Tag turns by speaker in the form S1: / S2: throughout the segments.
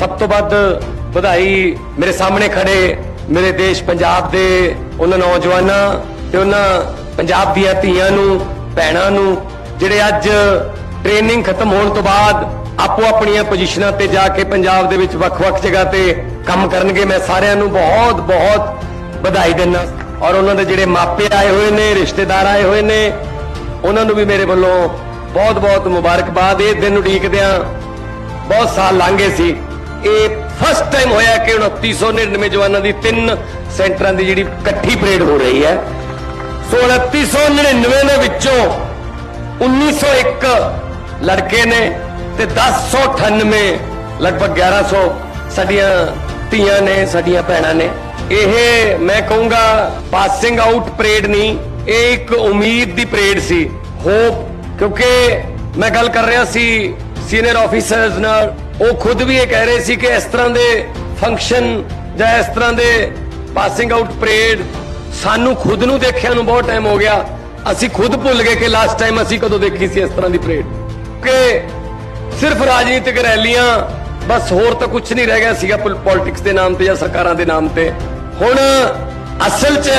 S1: ਸਭ ਤੋਂ ਵੱਧ ਵਧਾਈ ਮੇਰੇ ਸਾਹਮਣੇ ਖੜੇ ਮੇਰੇ ਦੇਸ਼ ਪੰਜਾਬ ਦੇ ਉਹਨਾਂ ਨੌਜਵਾਨਾਂ ਤੇ ਉਹਨਾਂ ਪੰਜਾਬ ਦੀਆਂ ਧੀਆਂ ਨੂੰ, ਭੈਣਾਂ ਨੂੰ, ਜਿਹੜੇ ਅੱਜ ਟ੍ਰੇਨਿੰਗ ਖਤਮ ਹੋਣ ਤੋਂ ਬਾਅਦ ਆਪੋ ਆਪਣੀਆਂ ਪੋਜੀਸ਼ਨਾਂ ਤੇ ਜਾ ਕੇ ਪੰਜਾਬ ਦੇ ਵਿੱਚ ਵੱਖ-ਵੱਖ ਜਗ੍ਹਾ ਤੇ ਕੰਮ ਕਰਨਗੇ। ਮੈਂ ਸਾਰਿਆਂ ਨੂੰ ਬਹੁਤ ਬਹੁਤ ਵਧਾਈ ਦਿੰਦਾ। ਔਰ ਉਹਨਾਂ ਦੇ ਜਿਹੜੇ ਮਾਪੇ ਆਏ ਹੋਏ ਨੇ, ਰਿਸ਼ਤੇਦਾਰ ਆਏ ਹੋਏ ਨੇ, ਉਹਨਾਂ ਨੂੰ ਵੀ ਮੇਰੇ ਵੱਲੋਂ ਬਹੁਤ-ਬਹੁਤ ਮੁਬਾਰਕਬਾਦ। ਇਹ ਦਿਨ ਉਡੀਕਦਿਆਂ ਬਹੁਤ ਸਾਲ ਲੰਘੇ ਸੀ। ਇਹ ਫਸਟ ਟਾਈਮ ਹੋਇਆ ਕਿ 2999 ਜਵਾਨਾਂ ਦੀ ਤਿੰਨ ਸੈਂਟਰਾਂ ਦੀ ਜਿਹੜੀ ਇਕੱਠੀ ਪਰੇਡ ਹੋ ਰਹੀ ਹੈ। ਸੋ 2999 ਦੇ ਵਿੱਚੋਂ 1901 ਲੜਕੇ ਨੇ ਤੇ 1098 ਲਗਭਗ 1100 ਸਾਡੀਆਂ ਧੀਆਂ ਨੇ, ਸਾਡੀਆਂ ਭੈਣਾਂ ਨੇ। ਇਹ ਮੈਂ ਕਹੂੰਗਾ ਪਾਸਿੰਗ ਆਊਟ ਪਰੇਡ ਨਹੀਂ, ਇਹ ਇੱਕ ਉਮੀਦ ਦੀ ਪਰੇਡ ਸੀ। ਹੋਪ ਕਿਉਂਕਿ ਮੈਂ ਗੱਲ ਕਰ ਰਿਹਾ ਸੀ ਸੀਨੀਅਰ ਆਫੀਸਰਸ ਨਾਲ। ਉਹ ਖੁਦ ਵੀ ਇਹ ਕਹਿ ਰਹੇ ਸੀ ਕਿ ਇਸ ਤਰ੍ਹਾਂ ਦੇ ਫੰਕਸ਼ਨ ਜਾਂ ਇਸ ਤਰ੍ਹਾਂ ਦੇ ਪਾਸਿੰਗ ਆਊਟ ਪਰੇਡ ਸਾਨੂੰ ਖੁਦ ਨੂੰ ਦੇਖਿਆ ਨੂੰ ਬਹੁਤ ਟਾਈਮ ਹੋ ਗਿਆ। ਅਸੀਂ ਖੁਦ ਭੁੱਲ ਗਏ ਕਿ ਲਾਸਟ ਟਾਈਮ ਅਸੀਂ ਕਦੋਂ ਦੇਖੀ ਸੀ ਇਸ ਤਰ੍ਹਾਂ ਦੀ ਪਰੇਡ ਕਿ ਸਿਰਫ ਰਾਜਨੀਤਿਕ ਰੈਲੀਆਂ, ਬਸ ਹੋਰ ਤਾਂ ਕੁਝ ਨਹੀਂ ਰਹਿ ਗਿਆ ਸੀਗਾ ਪੋਲਿਟਿਕਸ ਦੇ ਨਾਮ ਤੇ ਜਾਂ ਸਰਕਾਰਾਂ ਦੇ ਨਾਮ ਤੇ। ਹੁਣ ਅਸਲ 'ਚ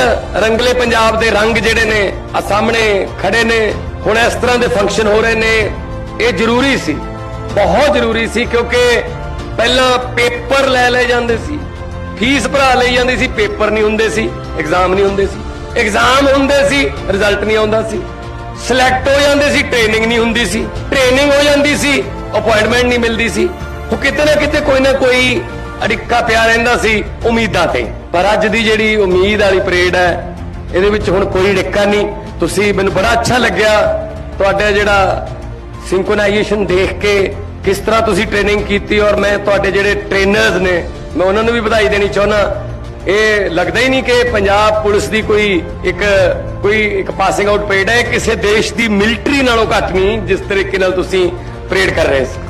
S1: ਰੰਗਲੇ ਪੰਜਾਬ ਦੇ ਰੰਗ ਜਿਹੜੇ ਨੇ ਆ ਸਾਹਮਣੇ ਖੜੇ ਨੇ, ਹੁਣ ਇਸ ਤਰ੍ਹਾਂ ਦੇ ਫੰਕਸ਼ਨ ਹੋ ਰਹੇ ਨੇ, ਇਹ ਜ਼ਰੂਰੀ ਸੀ। ਬਹੁਤ ਜ਼ਰੂਰੀ ਸੀ ਕਿਉਂਕਿ ਪਹਿਲਾਂ ਪੇਪਰ ਲੈ ਲਏ ਜਾਂਦੇ ਸੀ। ਫੀਸ ਭਰਾ ਲਈ ਜਾਂਦੀ ਸੀ, ਪੇਪਰ ਨਹੀਂ ਹੁੰਦੇ ਸੀ ਐਗਜ਼ਾਮ ਨਹੀਂ ਹੁੰਦੇ ਸੀ। ਐਗਜ਼ਾਮ ਹੁੰਦੇ ਸੀ ਰਿਜ਼ਲਟ ਨਹੀਂ ਆਉਂਦਾ ਸੀ। ਸਿਲੈਕਟ ਹੋ ਜਾਂਦੇ ਸੀ ਟ੍ਰੇਨਿੰਗ ਨਹੀਂ ਹੁੰਦੀ ਸੀ। ਟ੍ਰੇਨਿੰਗ ਹੋ ਜਾਂਦੀ ਸੀ ਅਪਾਇੰਟਮੈਂਟ ਨਹੀਂ ਮਿਲਦੀ ਸੀ। ਉਹ ਕਿਤੇ ਨਾ ਕਿਤੇ ਕੋਈ ਨਾ ਕੋਈ ਅੜਿੱਕਾ ਪਿਆ ਰਹਿੰਦਾ ਸੀ ਉਮੀਦਾਂ ਤੇ। ਪਰ ਅੱਜ ਦੀ ਜਿਹੜੀ ਉਮੀਦ ਵਾਲੀ ਪਰੇਡ ਹੈ, ਇਹਦੇ ਵਿੱਚ ਹੁਣ ਕੋਈ ਅੜਿੱਕਾ ਨਹੀਂ। ਤੁਸੀਂ ਮੈਨੂੰ ਬੜਾ ਅੱਛਾ ਲੱਗਿਆ। ਤੁਹਾਡਾ ਜਿਹੜਾ ਸਿੰਕੋਨਾਈਜੇਸ਼ਨ ਦੇਖ ਕੇ ਕਿਸ ਤਰ੍ਹਾਂ ਤੁਸੀਂ ਟ੍ਰੇਨਿੰਗ ਕੀਤੀ ਔਰ ਮੈਂ ਤੁਹਾਡੇ ਜਿਹੜੇ ਟ੍ਰੇਨਰਸ ਨੇ, ਮੈਂ ਉਹਨਾਂ ਨੂੰ ਵੀ ਵਧਾਈ ਦੇਣੀ ਚਾਹੁੰਦਾ। ਇਹ ਲੱਗਦਾ ਹੀ ਨਹੀਂ ਕਿ ਪੰਜਾਬ ਪੁਲਿਸ ਦੀ ਕੋਈ ਇੱਕ ਕੋਈ ਇੱਕ ਪਾਸਿੰਗ ਆਊਟ ਪਰੇਡ ਹੈ ਕਿਸੇ ਦੇਸ਼ ਦੀ ਮਿਲਟਰੀ ਨਾਲੋਂ ਘੱਟ ਨਹੀਂ, ਜਿਸ ਤਰੀਕੇ ਨਾਲ ਤੁਸੀਂ ਪਰੇਡ ਕਰ ਰਹੇ ਸੀ।